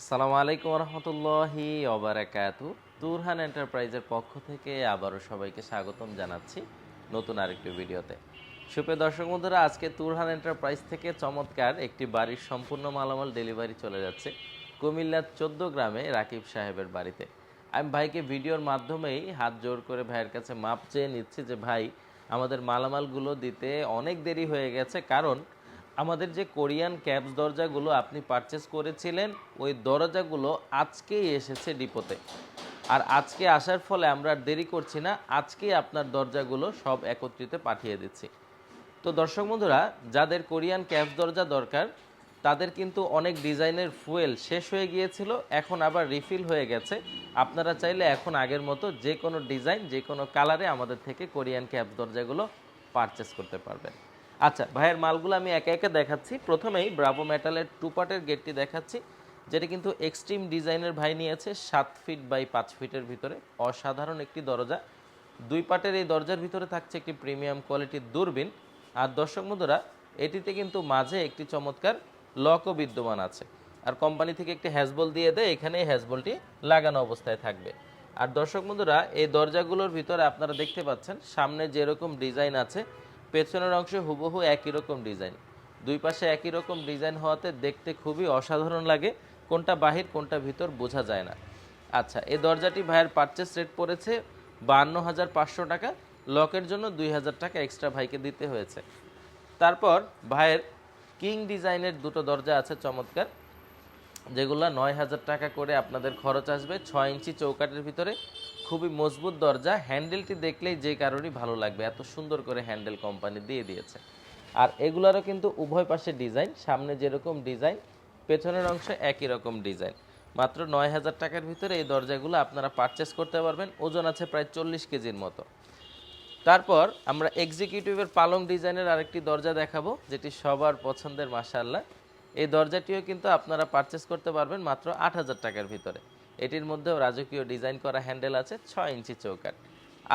আসসালামু আলাইকুম রহমতুল্লাহি অবরাকাতু তুরহান এন্টারপ্রাইজের পক্ষ থেকে আবারও সবাইকে স্বাগতম জানাচ্ছি নতুন আরেকটি ভিডিওতে। সুপ্রিয় দর্শক বন্ধুরা, আজকে তুরহান এন্টারপ্রাইজ থেকে চমৎকার একটি বাড়ির সম্পূর্ণ মালামাল ডেলিভারি চলে যাচ্ছে কুমিল্লার চোদ্দ গ্রামে রাকিব সাহেবের বাড়িতে। আমি ভাইকে ভিডিওর মাধ্যমেই হাত জোর করে ভাইয়ের কাছে মাপ চেয়ে নিচ্ছি যে, ভাই, আমাদের মালামালগুলো দিতে অনেক দেরি হয়ে গেছে কারণ আমাদের যে কোরিয়ান ক্যাপস দরজাগুলো আপনি পারচেস করেছিলেন, ওই দরজাগুলো আজকেই এসেছে ডিপোতে। আর আজকে আসার ফলে আমরা আর দেরি করছি না, আজকেই আপনার দরজাগুলো সব একত্রিত পাঠিয়ে দিচ্ছি। তো দর্শক বন্ধুরা, যাদের কোরিয়ান ক্যাপস দরজা দরকার, তাদের কিন্তু অনেক ডিজাইনের ফুয়েল শেষ হয়ে গিয়েছিল, এখন আবার রিফিল হয়ে গেছে। আপনারা চাইলে এখন আগের মতো যে কোনো ডিজাইন, যে কোনো কালারে আমাদের থেকে কোরিয়ান ক্যাপস দরজাগুলো পারচেস করতে পারবেন। আচ্ছা ভাইয়ের মালগুলো আমি একে একে দেখাচ্ছি। প্রথমেই ব্রাভো মেটালের টু পার্টের গেটটি দেখাচ্ছি, যেটা কিন্তু এক্সট্রিম ডিজাইনের ভাই নিয়েছে সাত ফিট বাই পাঁচ ফিটের ভিতরে। অসাধারণ একটি দরজা। দুই পাটের এই দরজার ভিতরে থাকছে একটি প্রিমিয়াম কোয়ালিটির দূরবীন। আর দর্শক বন্ধুরা, এটিতে কিন্তু মাঝে একটি চমৎকার লকও বিদ্যমান আছে। আর কোম্পানি থেকে একটি হ্যাজবল দিয়ে দেয় এখানে এই হ্যাজবলটি লাগানো অবস্থায় থাকবে। আর দর্শক বন্ধুরা, এই দরজাগুলোর ভিতরে আপনারা দেখতে পাচ্ছেন, সামনে যেরকম ডিজাইন আছে পেছনের অংশে হুবহু একই রকম ডিজাইন। দুই পাশে একই রকম ডিজাইন হওয়াতে দেখতে খুবই অসাধারণ লাগে, কোনটা বাহির, কোনটা ভিতর বোঝা যায় না। আচ্ছা এই দরজাটি ভাইয়ের পারচেস রেট পড়েছে বান্ন হাজার পাঁচশো টাকা, লকের জন্য দুই হাজার টাকা এক্সট্রা ভাইকে দিতে হয়েছে। তারপর ভাইয়ের কিং ডিজাইনের দুটো দরজা আছে চমৎকার, যেগুলো নয় হাজার টাকা করে আপনাদের খরচ আসবে, ছয় ইঞ্চি চৌকাটের ভিতরে। খুবই মজবুত দরজা। হ্যান্ডেলটি দেখলেই যে কারোরই ভালো লাগবে। এত সুন্দর করে হ্যান্ডেল কোম্পানি দিয়ে দিয়েছে। আর এগুলারও কিন্তু উভয় পাশে ডিজাইন। সামনে যেরকম ডিজাইন, পেছনের অংশে একই রকম ডিজাইন। মাত্র নয় হাজার টাকার ভিতরে এই দরজাগুলো আপনারা পারচেস করতে পারবেন। ওজন আছে প্রায় চল্লিশ কেজির মতো। তারপর আমরা এক্সিকিউটিভের পালং ডিজাইনের আরেকটি দরজা দেখাবো, যেটি সবার পছন্দের মাসাল্লাহ এই দরজাটিও কিন্তু আপনারা পারচেস করতে পারবেন মাত্র আট হাজার টাকার ভিতরে। এটির মধ্যেও রাজকীয় ডিজাইন করা হ্যান্ডেল আছে ছয় ইঞ্চি চৌকাট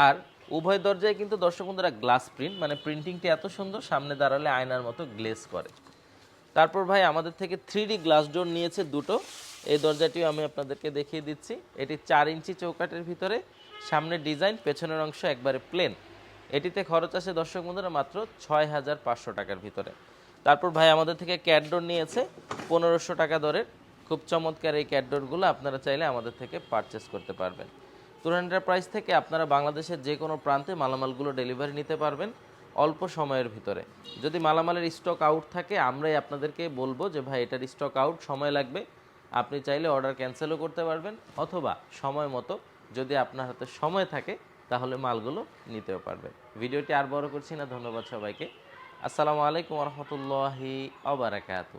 আর উভয় দরজায় কিন্তু দর্শক বন্ধুরা গ্লাস প্রিন্ট মানে প্রিন্টিংটি এত সুন্দর, সামনে দাঁড়ালে আয়নার মতো গ্লেজ করে। তারপর ভাই আমাদের থেকে থ্রি গ্লাস ডোর নিয়েছে দুটো। এই দরজাটিও আমি আপনাদেরকে দেখিয়ে দিচ্ছি। এটি চার ইঞ্চি চৌকাটের ভিতরে, সামনে ডিজাইন, পেছনের অংশ একবারে প্লেন এটিতে খরচ আছে দর্শক বন্ধুরা মাত্র ছয় হাজার পাঁচশো টাকার ভিতরে। তারপর ভাই আমাদের থেকে ক্যাটডোর নিয়েছে, পনেরোশো টাকা দরের। খুব চমৎকার এই ক্যাটডোরগুলো আপনারা চাইলে আমাদের থেকে পারচেস করতে পারবেন। তুরান এন্টারপ্রাইজ থেকে আপনারা বাংলাদেশের যে কোনো প্রান্তে মালামালগুলো ডেলিভারি নিতে পারবেন অল্প সময়ের ভিতরে। যদি মালামালের স্টক আউট থাকে, আমরাই আপনাদেরকে বলব যে, ভাই, এটার স্টক আউট সময় লাগবে। আপনি চাইলে অর্ডার ক্যান্সেলও করতে পারবেন অথবা সময় মতো যদি আপনার হাতে সময় থাকে, তাহলে মালগুলো নিতেও পারবেন। ভিডিওটি আর বড় করছি না। ধন্যবাদ সবাইকে। আসসালামু আলাইকুম রহমতুল্লাহি অবরাকাতু